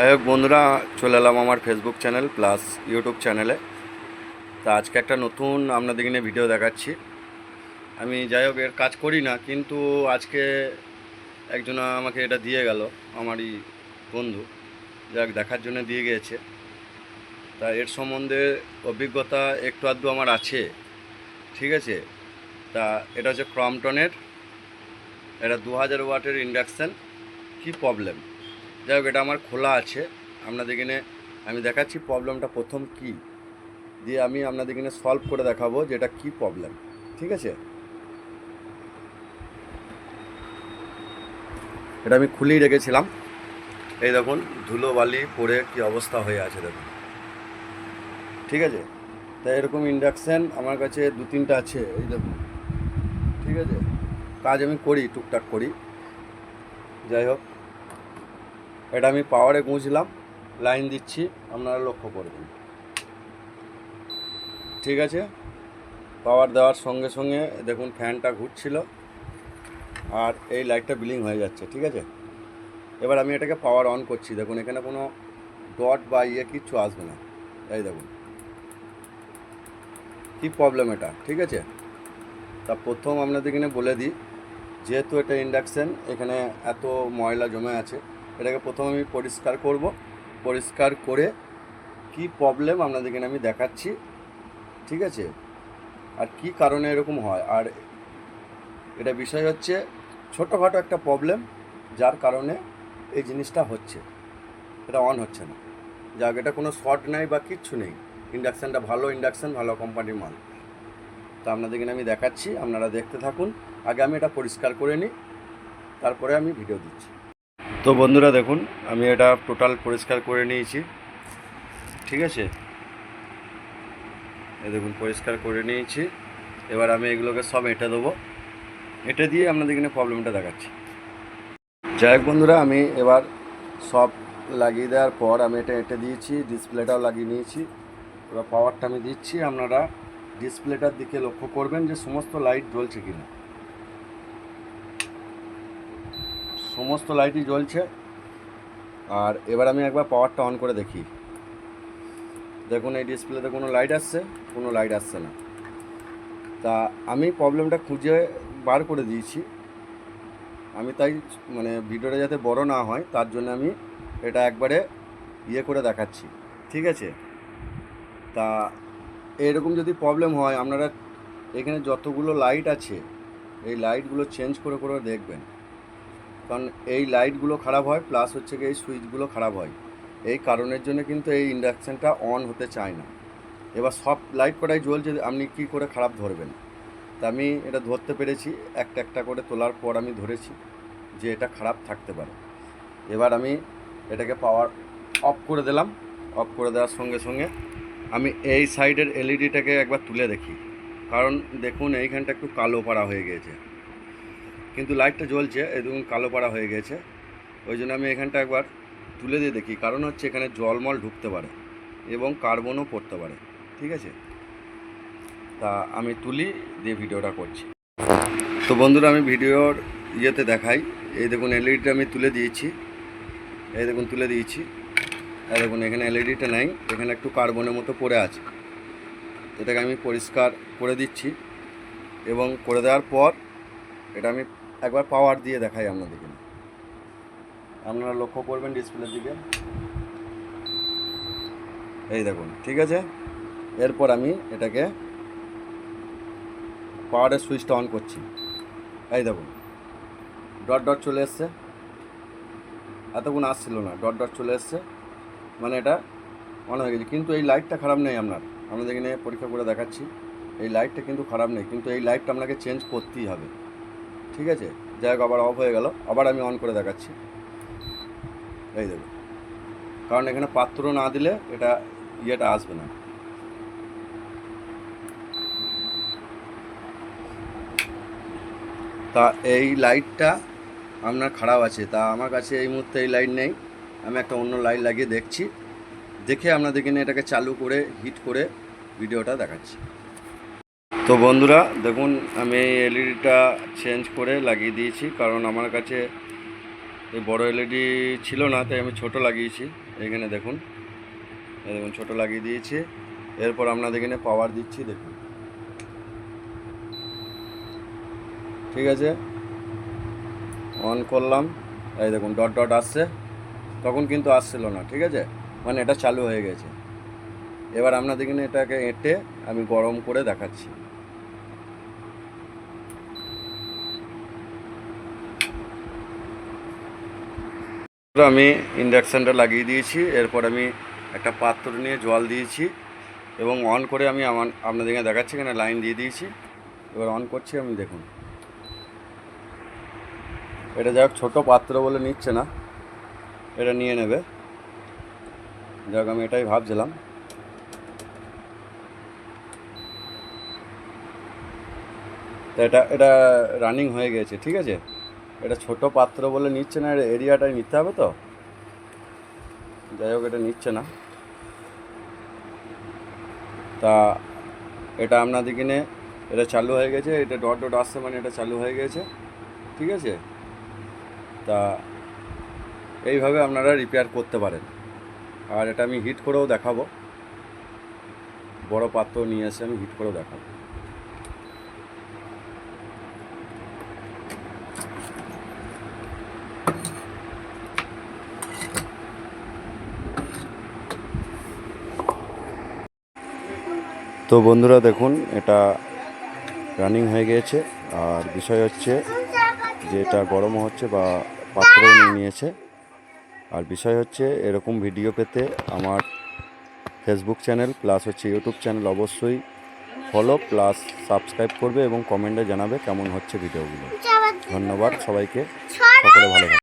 যাই হোক, বন্ধুরা, চলে এলাম আমার ফেসবুক চ্যানেল প্লাস ইউটিউব চ্যানেলে তা আজকে একটা নতুন আপনাদের কিনে ভিডিও দেখাচ্ছি। আমি যাই হোক, এর কাজ করি না, কিন্তু আজকে একজন আমাকে এটা দিয়ে গেল, আমারই বন্ধু। যাক দেখার জন্য দিয়ে গিয়েছে। তা এর সম্বন্ধে অভিজ্ঞতা একটু আধটু আমার আছে, ঠিক আছে? তা এটা হচ্ছে ক্রমটনের এটা দু হাজার ওয়াটের ইন্ডাকশান কী প্রবলেম যাই হোক, এটা আমার খোলা আছে। আপনাদের এখানে আমি দেখাচ্ছি প্রবলেমটা প্রথম কি? দিয়ে আমি আপনাদের এখানে সলভ করে দেখাবো যে এটা কী প্রবলেম ঠিক আছে? এটা আমি খুলেই রেখেছিলাম। এই দেখুন ধুলো বালি পড়ে কি অবস্থা হয়ে আছে দেখুন। ঠিক আছে? তাই এরকম ইন্ডাকশান আমার কাছে দু তিনটা আছে, এই দেখুন। ঠিক আছে? কাজ আমি করি, টুকটাক করি। যাই হোক এটা আমি পাওয়ারে গুঁজলাম লাইন দিচ্ছি, আপনারা লক্ষ্য করবেন ঠিক আছে? পাওয়ার দেওয়ার সঙ্গে সঙ্গে দেখুন ফ্যানটা ঘুরছিল, আর এই লাইটটা বিলিং হয়ে যাচ্ছে, ঠিক আছে? এবার আমি এটাকে পাওয়ার অন করছি, দেখুন এখানে কোনো ডট বা ইয়ে কিচ্ছু আসবে না। এই দেখুন। কী প্রবলেম এটা, ঠিক আছে? তা প্রথম আপনাদের এখানে বলে দিই, যেহেতু এটা ইন্ডাকশান এখানে এত ময়লা জমে আছে এটাকে প্রথম আমি পরিষ্কার করব। পরিষ্কার করে কি প্রবলেম আপনাদের এখানে আমি দেখাচ্ছি। ঠিক আছে? আর কি কারণে এরকম হয়? আর এটা বিষয় হচ্ছে ছোটোখাটো একটা প্রবলেম যার কারণে এই জিনিসটা হচ্ছে। এটা অন হচ্ছে না। যাক, এটা কোনো শর্ট নাই বা কিচ্ছু নেই। ইন্ডাকশানটা ভালো ইন্ডাকশান ভালো কোম্পানির মাল। তা আপনাদের এখানে আমি দেখাচ্ছি, আপনারা দেখতে থাকুন। আগে আমি এটা পরিষ্কার করে নিই। তারপরে আমি ভিডিও দিচ্ছি। তো বন্ধুরা দেখুন, আমি এটা টোটাল পরিষ্কার করে নিয়েছি। ঠিক আছে? এ দেখুন, পরিষ্কার করে নিয়েছি। এবার আমি এগুলোকে সব এঁটে দেবো। এঁটে দিয়ে আপনাদের এখানে প্রবলেমটা দেখাচ্ছি। যাই হোক বন্ধুরা, আমি এবার সব লাগিয়ে দেওয়ার পর আমি এটা এঁটে দিয়েছি ডিসপ্লেটাও লাগিয়ে নিয়েছি। এবার পাওয়ারটা আমি দিচ্ছি, আপনারা ডিসপ্লেটার দিকে লক্ষ্য করবেন যে সমস্ত লাইট জ্বলছে কিনা। সমস্ত লাইটই জ্বলছে। আর এবার আমি একবার পাওয়ারটা অন করে দেখি। দেখুন, এই ডিসপ্লেতে কোনো লাইট আসছে, কোনো লাইট আসছে না। তা আমি প্রবলেমটা খুঁজে বার করে দিয়েছি। আমি তাই মানে ভিডিওটা যাতে বড় না হয়, তার জন্য আমি এটা একবারে ইয়ে করে দেখাচ্ছি। ঠিক আছে? তা এরকম যদি প্রবলেম হয়, আপনারা এখানে যতগুলো লাইট আছে, এই লাইটগুলো চেঞ্জ করে করে দেখবেন। কারণ এই লাইটগুলো খারাপ হয় প্লাস হচ্ছে কি এই সুইচগুলো খারাপ হয়। এই কারণের জন্য কিন্তু এই ইন্ডাকশানটা অন হতে চায় না। এবার সব লাইট কটাই জ্বলছে, আপনি কী করে খারাপ ধরবেন? তা আমি এটা ধরতে পেরেছি, একটা একটা করে তোলার পর আমি ধরেছি যে এটা খারাপ থাকতে পারে। এবার আমি এটাকে পাওয়ার অফ করে দিলাম অফ করে দেওয়ার সঙ্গে সঙ্গে আমি এই সাইডের এলইডিটাকে একবার তুলে দেখি। কারণ দেখুন এইখানটা একটু কালো পাড়া হয়ে গিয়েছে। কিন্তু লাইটটা জ্বলছে দেখুন কালো পাড়া হয়ে গেছে। ওই জন্য আমি এখানটা একবার তুলে দিয়ে দেখি। কারণ হচ্ছে এখানে জলমল ঢুকতে পারে, এবং কার্বনও পড়তে পারে। ঠিক আছে? তা আমি তুলি, দিয়ে ভিডিওটা করছি। তো বন্ধুরা, আমি ভিডিওর ইয়েতে দেখাই। এই দেখুন, এলইডিটা আমি তুলে দিয়েছি। এই দেখুন, তুলে দিয়েছি। এই দেখুন, এখানে এলইডিটা নাই। এখানে একটু কার্বনের মতো পড়ে আছে। এটাকে আমি পরিষ্কার করে দিচ্ছি, এবং করে দেওয়ার পর এটা আমি একবার পাওয়ার দিয়ে দেখাই আপনাদেরকে। আপনারা লক্ষ্য করবেন ডিসপ্লের দিকে। এই দেখুন, ঠিক আছে? এরপর আমি এটাকে পাওয়ারের সুইচটা অন করছি। এই দেখুন ডট ডট চলে এসছে। এতক্ষণ আসছিল না ডট ডট চলে এসছে। মানে এটা অন হয়ে গেছে। কিন্তু এই লাইটটা খারাপ নেই আপনার। আপনাদের এখানে পরীক্ষা করে দেখাচ্ছি। এই লাইটটা কিন্তু খারাপ নেই। কিন্তু এই লাইটটা আপনাকে চেঞ্জ করতেই হবে। ঠিক আছে? যাই হোক, আবার অফ হয়ে গেল। আবার আমি অন করে দেখাচ্ছি। এই দেখুন কারণ এখানে পাত্র না দিলে এটা ইয়েটা আসবে না। তা এই লাইটটা আপনার খারাপ আছে। তা আমার কাছে এই মুহূর্তে এই লাইট নেই। আমি একটা অন্য লাইট লাগিয়ে দেখছি। দেখে আপনাদের কিনে এটাকে চালু করে হিট করে ভিডিওটা দেখাচ্ছি। তো বন্ধুরা, দেখুন, আমি এলইডিটা চেঞ্জ করে লাগিয়ে দিয়েছি, কারণ আমার কাছে এই বড় এলইডি ছিল না, তাই আমি ছোট লাগিয়েছি। এখানে দেখুন দেখুন, ছোট লাগিয়ে দিয়েছি। এরপর আপনাদের এখানে পাওয়ার দিচ্ছি, দেখুন। ঠিক আছে? অন করলাম, এই দেখুন ডট ডট আসছে। তখন কিন্তু আসছিল না, ঠিক আছে? মানে এটা চালু হয়ে গেছে। এবার আপনাদের এখানে এটাকে এঁটে আমি গরম করে দেখাচ্ছি তো আমি ইন্ডাকশানটা লাগিয়ে দিয়েছি। এরপর আমি একটা পাত্র নিয়ে জল দিয়েছি এবং অন করে আমি আমার আপনাদেরকে দেখাচ্ছি, এখানে লাইন দিয়ে দিয়েছি। এবার অন করছি আমি, দেখুন। এটা যাক, ছোটো পাত্র বলে নিচ্ছে না। এটা নিয়ে নেবে। যাক, আমি এটাই ভাবছিলাম। তো এটা এটা রানিং হয়ে গেছে, ঠিক আছে? এটা ছোট পাত্র বলে নিচ্ছে না এরিয়াটাই নিতে হবে তো। যাই হোক, এটা নিচ্ছে না। তা এটা আপনাদের কিনে এটা চালু হয়ে গেছে, এটা ডট ডট আসছে মানে এটা চালু হয়ে গেছে, ঠিক আছে? তা এইভাবে আপনারা রিপেয়ার করতে পারেন। আর এটা আমি হিট করেও দেখাবো। বড় পাত্র নিয়ে এসে আমি হিট করেও দেখাবো। তো বন্ধুরা দেখুন এটা রানিং হয়ে গিয়েছে আর বিষয় হচ্ছে যে এটা গরম হচ্ছে বা পাত্র নিয়ে নিয়েছে। আর বিষয় হচ্ছে এরকম ভিডিও পেতে আমার ফেসবুক চ্যানেল প্লাস হচ্ছে ইউটিউব চ্যানেল অবশ্যই ফলো প্লাস সাবস্ক্রাইব করবে এবং কমেন্টে জানাবে কেমন হচ্ছে ভিডিওগুলো ধন্যবাদ সবাইকে। সকলে ভালো